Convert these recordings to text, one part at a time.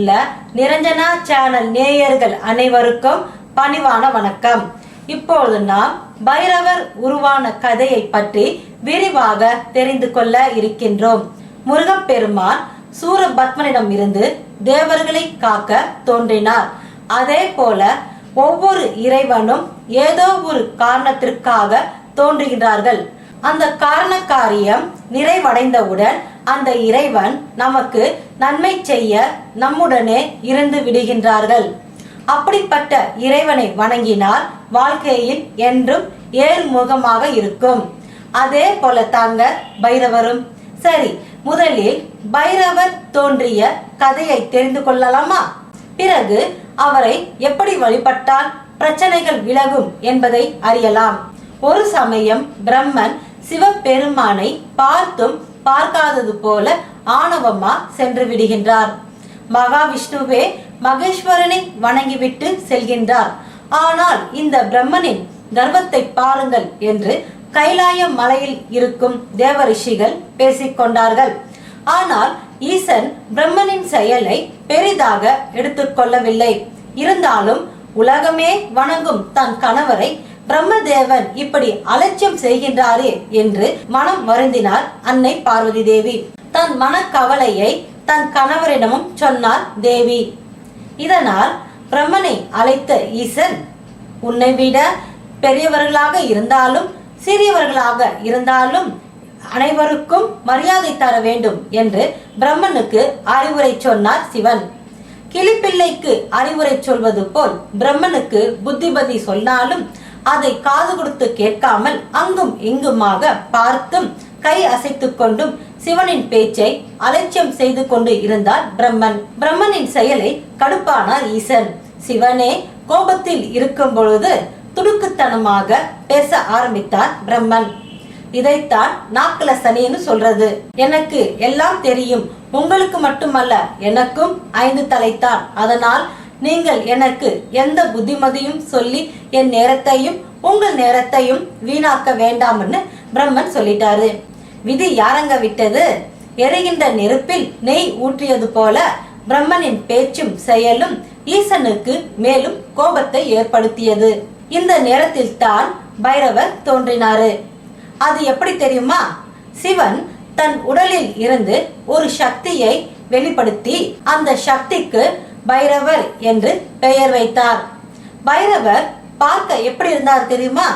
உள்ள நிரஞ்சனா சேனல் நேயர்கள் அனைவருக்கும் பணிவான வணக்கம். இப்பொழுது நாம் பைரவர் உருவான கதையை பற்றி விரிவாக தெரிந்து கொள்ள இருக்கின்றோம். முருகப்பெருமான் சூரபத்மனிடம் இருந்து தேவர்களை காக்க தோன்றினார். அதே போல ஒவ்வொரு இறைவனும் ஏதோ ஒரு காரணத்திற்காக தோன்றுகின்றார்கள். அந்த காரண காரியம் நிறைவடைந்தவுடன் அந்த இறைவன் நமக்கு நன்மை செய்ய நம்முடனே இருந்து விடுகின்றார்கள். அப்படிப்பட்ட இறைவனை வணங்கினால் வாழ்க்கையில் என்றும் ஏறுமுகமாக இருக்கும். அதே போல தாங்க பைரவரும். சரி முதலில் பைரவர் தோன்றிய கதையை தெரிந்து கொள்ளலாமா? பிறகு அவரை எப்படி வழிபட்டால் பிரச்சனைகள் விலகும் என்பதை அறியலாம். ஒரு சமயம் பிரம்மன் சிவபெருமானை பார்த்தும் பார்க்காதது போல ஆணவமா சென்று விடுகின்றார். மகாவிஷ்ணுவே மகேஸ்வரனை வணங்கிவிட்டு செல்கின்றார். ஆனால் இந்த பிரம்மனின் கர்வத்தை பாருங்கள் என்று கைலாய மலையில் இருக்கும் தேவரிஷிகள் பேசிக்கொண்டார்கள் ஆனால் ஈசன் பிரம்மனின் செயலை பெரிதாக எடுத்துக்கொள்ளவில்லை இருந்தாலும் உலகமே வணங்கும் தன் கணவரை பிரம்மதேவன் இப்படி அலட்சியம் செய்கின்றாரே என்று மனம் வருந்தினார் அன்னை பார்வதி தேவி தன் மனக்கவலையை தன் கணவரிடமும் சொன்னார் தேவி. இதனால் பிரம்மனை அழைத்த ஈசன் உன்னை விட பெரியவர்களாக இருந்தாலும் சிறியவர்களாக இருந்தாலும் அனைவருக்கும் மரியாதை தர வேண்டும் என்று பிரம்மனுக்கு அறிவுரை சொன்னார் சிவன். கிளிப்பிள்ளைக்கு அறிவுரை சொல்வது போல் பிரம்மனுக்கு புத்திபதி சொன்னாலும் அதை காது கொடுத்து கேட்காமல் அங்கும் இங்குமாக பார்த்தும் கை அசைத்துக் கொண்டும் சிவனின் பேச்சை அலட்சியம் செய்து கொண்டு இருந்தார் பிரம்மன். பிரம்மனின் செயலை கடுப்பானார் ஈசன். சிவனே கோபத்தில் இருக்கும் பொழுது துடுக்குத்தனமாக பேச ஆரம்பித்தார் பிரம்மன். இதைத்தான் நாக்கல சனின்னு சொல்றது. எனக்கு எல்லாம் தெரியும். உங்களுக்கு மட்டுமல்ல எனக்கும் ஐந்து தலைத்தான் அதனால் நீங்கள் எனக்கு எந்த புத்திமதியும் சொல்லி என் நேரத்தையும் உங்கள் நேரத்தையும் வீணாக்க வேண்டாம்னு பிரம்மன் சொல்லிட்டாரு. விதி யாரங்க விட்டது? எரிகின்ற நெருப்பில் நெய் ஊற்றியது போல பிரம்மனின் பேச்சும் செயலும் ஈசனுக்கு மேலும் கோபத்தை ஏற்படுத்தியது. இந்த நேரத்தில் தான் பைரவர் தோன்றினாரு. அது எப்படி தெரியுமா? சிவன் தன் உடலில் இருந்து ஒரு சக்தியை வெளிப்படுத்தி அந்த சக்திக்கு பைரவர் என்று பெயர் வைத்தார். பைரவர் பார்க்க எப்படி இருந்தார் தெரியுமா?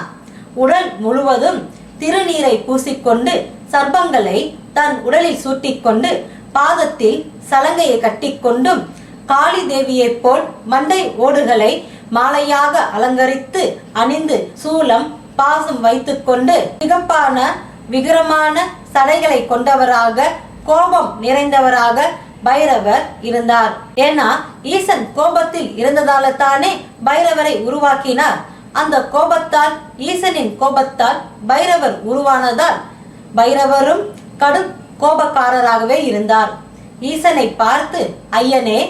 உடல் முழுவதும் திருநீரை பூசிக்கொண்டு சர்ப்பங்களை தன் உடலில் சூட்டிக்கொண்டு பாதத்தில் சலங்கையை கட்டிக்கொண்டும் காளி தேவியைப் போல் மண்டை ஓடுகளை மாலையாக அலங்கரித்து அணிந்து சூலம் பாசம் வைத்துக்கொண்டு சிகப்பான விகரமான சடைகளை கொண்டவராக கோபம் நிறைந்தவராக பைரவர் இருந்தார். ஏன்னா ஈசன் கோபத்தில் இருந்ததால தானே பைரவரை உருவாக்கினார். அந்த கோபத்தால் ஈசனின் கோபத்தால் பைரவர் உருவானதால் பைரவரும் கடும் கோபக்காரராகவே இருந்தார். ஈசனை பார்த்து ஐயனே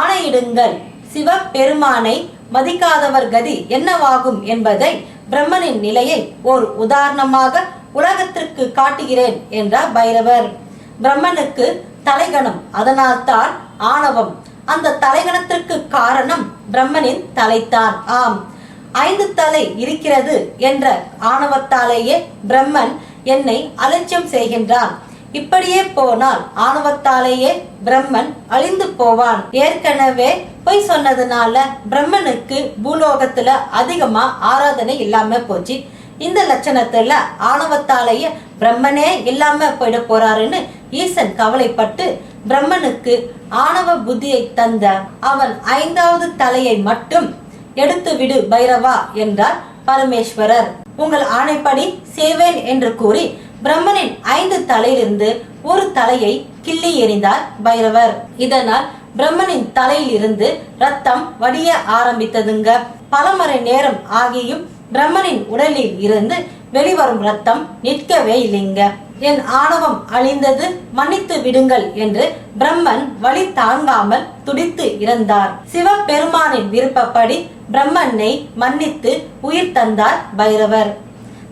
ஆணையிடுங்கள். சிவபெருமானை மதிக்காதவர் கதி என்னவாகும் என்பதை பிரம்மனின் நிலையை ஒரு உதாரணமாக உலகத்திற்கு காட்டுகிறேன் என்றார் பைரவர். பிரம்மனுக்கு தலைகணம். அதனால்தான் ஆணவம். அந்த தலைகணத்திற்கு காரணம் பிரம்மனின் தலைத்தான். ஆம். ஐந்து தலை இருக்கிறது என்ற ஆணவத்தாலேயே பிரம்மன் என்னை அலட்சியம் செய்கின்றான். இப்படியே போனால் ஆணவத்தாலேயே பிரம்மன் அழிந்து போவான். ஏற்கனவே பொய் சொன்னதுனால பிரம்மனுக்கு பூலோகத்துல அதிகமா ஆராதனை இல்லாம போச்சு. இந்த லட்சணத்துல ஆணவத்தாலேயே பிரம்மனே இல்லாம போயிட போறாருன்னு ஈசன் கவலைப்பட்டு பிரம்மனுக்கு ஆணவ புத்தியை தந்த அவன் ஐந்தாவது தலையை மட்டும் எடுத்து விடு பைரவா என்றார் பரமேஸ்வரர். உங்கள் ஆணைப்படி செய்வேன் என்று கூறி பிரம்மனின் ஐந்து தலையிலிருந்து ஒரு தலையை கிள்ளி எறிந்தார் பைரவர். இதனால் பிரம்மனின் தலையிலிருந்து ரத்தம் வடிய ஆரம்பித்ததுங்க. பல மணி நேரம் ஆகியும் பிரம்மனின் உடலில் இருந்து வெளிவரும் ரத்தம் நிற்கவே இல்லைங்க. என் ஆணவம் அழிந்தது மன்னித்து விடுங்கள் என்று பிரம்மன் வழி தாங்காமல் துடித்து இறந்தார். சிவபெருமானின் விருப்பப்படி பிரம்மனை மன்னித்து உயிர் தந்தார் பைரவர்.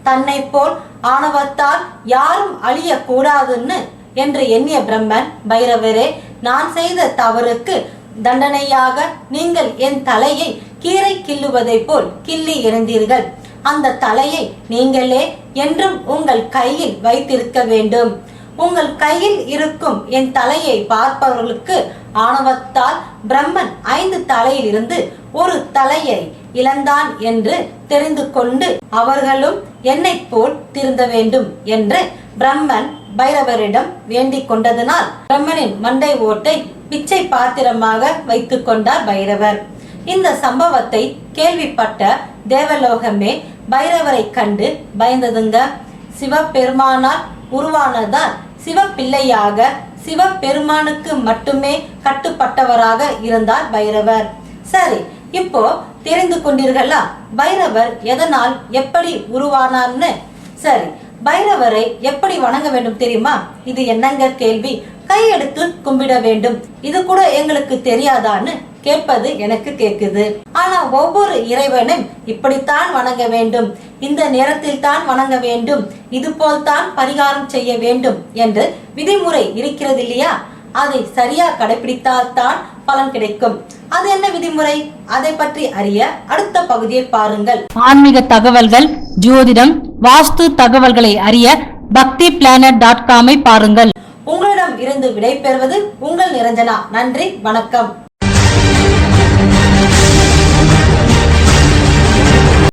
தன்னை போல் ஆணவத்தால் யாரும் அழியக்கூடாதுன்னு என்று எண்ணிய பிரம்மன் பைரவரே நான் செய்த தவறுக்கு தண்டனையாக நீங்கள் என் தலையை கீரை கிள்ளுவதைப் போல் கிள்ளி இருந்தீர்கள் அந்த தலையை நீங்களே என்றும் உங்கள் கையில் வைத்திருக்க வேண்டும். உங்கள் கையில் இருக்கும் என் தலையை பார்ப்பவர்களுக்கு ஆணவத்தால் பிரம்மன் ஐந்து தலையில் இருந்து ஒரு தலையை இழந்தான் என்று தெரிந்து கொண்டு அவர்களும் என்னை போல் திருந்த வேண்டும் என்று பிரம்மன் பைரவரிடம் வேண்டிக் கொண்டதனால் பிரம்மனின் மண்டை ஓட்டை பிச்சை பாத்திரமாக வைத்துக் கொண்டார் பைரவர். இந்த சம்பவத்தை கேள்விப்பட்ட தேவலோகமே பைரவரை கண்டு பயந்ததுங்க. சிவபெருமானால் உருவானதால் சிவப்பிள்ளையாக சிவபெருமானுக்கு மட்டுமே கட்டுப்பட்டவராக இருந்தார் பைரவர். சரி இப்போ தெரிந்து கொண்டீர்களா? பைரவர் எதனால் எப்படி உருவானார்னு? சரி பைரவரை எப்படி வணங்க வேண்டும் தெரியுமா? இது என்னங்க கேள்வி? கையெடுத்து கும்பிட வேண்டும். இது கூட எங்களுக்கு தெரியாதான்னு கேட்பது எனக்கு கேக்குது ஆனா ஒவ்வொரு இறைவனும் இப்படித்தான் வணங்க வேண்டும். இந்த நேரத்தில் தான் வணங்க வேண்டும். இது போல்தான் பரிகாரம் செய்ய வேண்டும் என்று விதிமுறை இருக்கிறது இல்லையா? அதை சரியா கடைபிடித்தால் தான் பலன் கிடைக்கும். அது என்ன விதிமுறை? அதை பற்றி அறிய அடுத்த பகுதியை பாருங்கள். ஆன்மீக தகவல்கள் ஜோதிடம் வாஸ்து தகவல்களை அறிய பக்தி பிளானட் டாட் காமை பாருங்கள். உங்களிடம் இருந்து விடை பெறுவது உங்கள் நிரஞ்சனா. நன்றி வணக்கம்.